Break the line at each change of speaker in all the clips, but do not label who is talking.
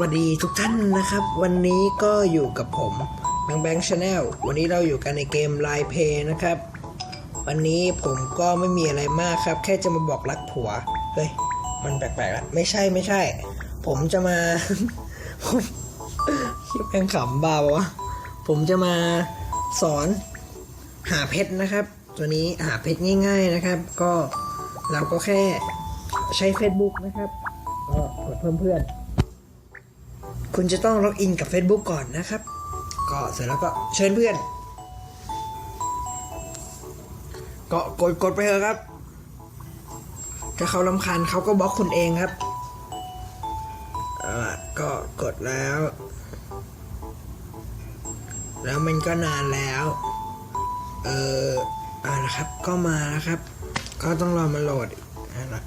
วัสดีทุกท่านนะครับ วันนี้ก็อยู่กับผมแบงแบงชาแนลวันนี้เราอยู่กันในเกมไลน์เพย์นะครับ วันนี้ผมก็ไม่มีอะไรมากครับ แค่จะมาบอกรักผัว เฮ้ย มันแปลกๆละไม่ใช่ไม่ใช่ ผมจะมา ผมคิดแบงขำบ้าวะผมจะมาสอนหาเพชรนะครับ ตัวนี้หาเพชรง่าย ๆนะครับ ก็เราก็แค่ใช้ Facebook นะครับก็กดเพิ่มเพื่อน คุณจะต้องล็อกอินกับ Facebook ก่อนนะครับ ก็เสร็จแล้วก็เชิญเพื่อน ก็กดกดไปเถอะครับ ถ้าเขาลำคาญเขาก็บล็อกคุณเองครับก็กดแล้ว แล้วมันก็นานแล้ว เอออ่านะครับ ก็มานะครับ ก็ต้องรอมาโหลดอ่าละ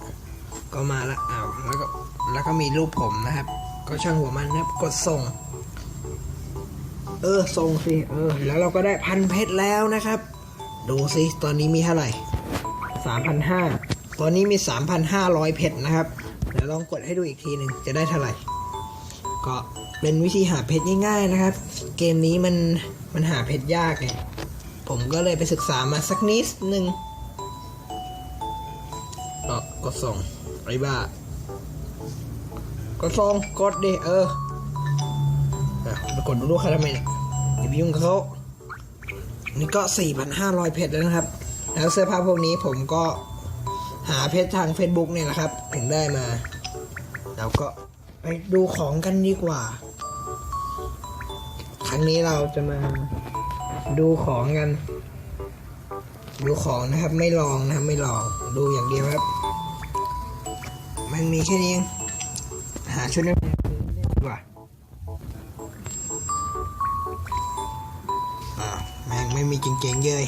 ก็มาละอ้าวแล้วก็แล้วก็มีรูปผมนะครับ ก็ช่างหัวมันนะครับกดส่ง เออส่งสิเออ แล้วเราก็ได้พันเพชรแล้วนะครับ ดูสิตอนนี้มีเท่าไหร่สามพันห้าตอนนี้มีสามพันห้าร้อยเพชรนะครับ เดี๋ยวลองกดให้ดูอีกทีหนึ่งจะได้เท่าไหร่ ก็เป็นวิธีหาเพชรง่ายๆนะครับ เกมนี้มันมันหาเพชรยากไงผมก็เลยไปศึกษามาสักนิดหนึ่งก็กดส่งไอ้บ้า กดส่งกดดิเอออะไปกดดูลูกเขาทำไมเนี่ยอย่าไปยุ่งกับเขานี่ก็ 4,500 เพชรแล้วนะครับ แล้วเสื้อผ้าพวกนี้ผมก็หาเพชรทาง Facebook เนี่ยแหละครับ ถึงได้มา แล้วก็ไปดูของกันดีกว่า ครั้งนี้เราจะมาดูของกัน ดูของนะครับ ไม่ลองนะครับ ไม่ลอง ดูอย่างเดียวครับ มันมีแค่นี้ หาชุดนักเรียนดีกว่าแม่งไม่มีจริงๆเลย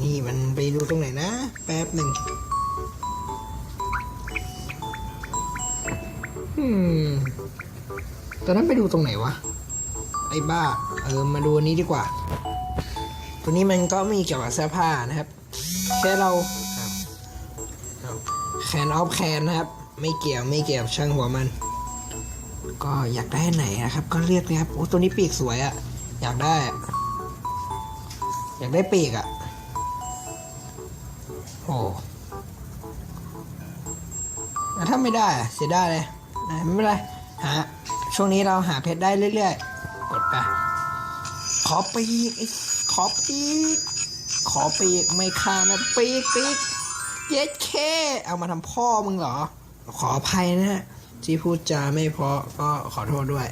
นี่มันไปดูตรงไหนนะ แป๊บหนึ่งอืมตอนนั้นไปดูตรงไหนวะ ไอ้บ้า เออ มาดูอันนี้ดีกว่า ตัวนี้มันก็มีเกี่ยวกับเสื้อผ้านะครับ แค่เราแคนออฟแคนนะครับ ไม่เกี่ยวไม่เกี่ยวช่างหัวมัน ก็อยากได้ไหนนะครับ ก็เรียกนะครับโอ้ตัวนี้ปีกสวยอะอยากได้อะอยากได้ปีกอะโอ้แล้วถ้าไม่ได้เสียไดายเลยไม่เป็นไรหาช่วงนี้เราหาเพชรได้เรื่อยๆ กดไปขอปีกขอปีกขอปีกไม่ค่านะปีกปีกเย็ดเคเอามาทำพ่อมึงเหรอ ขออภัยนะฮะที่พูดจาไม่เพาะก็ขอโทษด้วย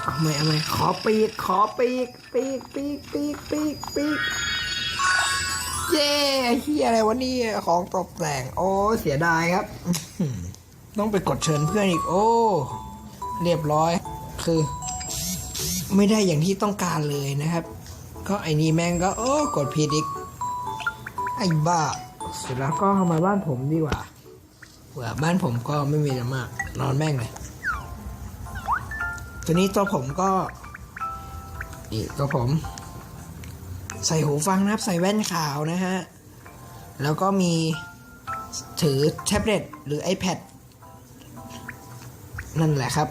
เอาไม่เอาไม่ขอปีก ขอปีก ปีกปีกปีกปีกปีกเย้เฮียอะไรวะนี่ของตกแต่ง โอ้เสียดายครับ ต้องไปกดเชิญเพื่อนอีก โอ้ เรียบร้อย คือ ไม่ได้อย่างที่ต้องการเลยนะครับ ก็ไอ้นี่แม่งก็ โอ้ กดผิดอีก ไอ้บ้า เสร็จแล้วก็เข้ามาบ้านผมดีกว่า เผื่อบ้านผมก็ไม่มีอะไรมาก นอนแม่งเลยตัวนี้ตัวผมก็นี่ตัวผม ใส่หูฟังนะครับ ใส่แว่นขาวนะฮะ แล้วก็มีถือแท็บเล็ตหรือ iPad นั่นแหละครับ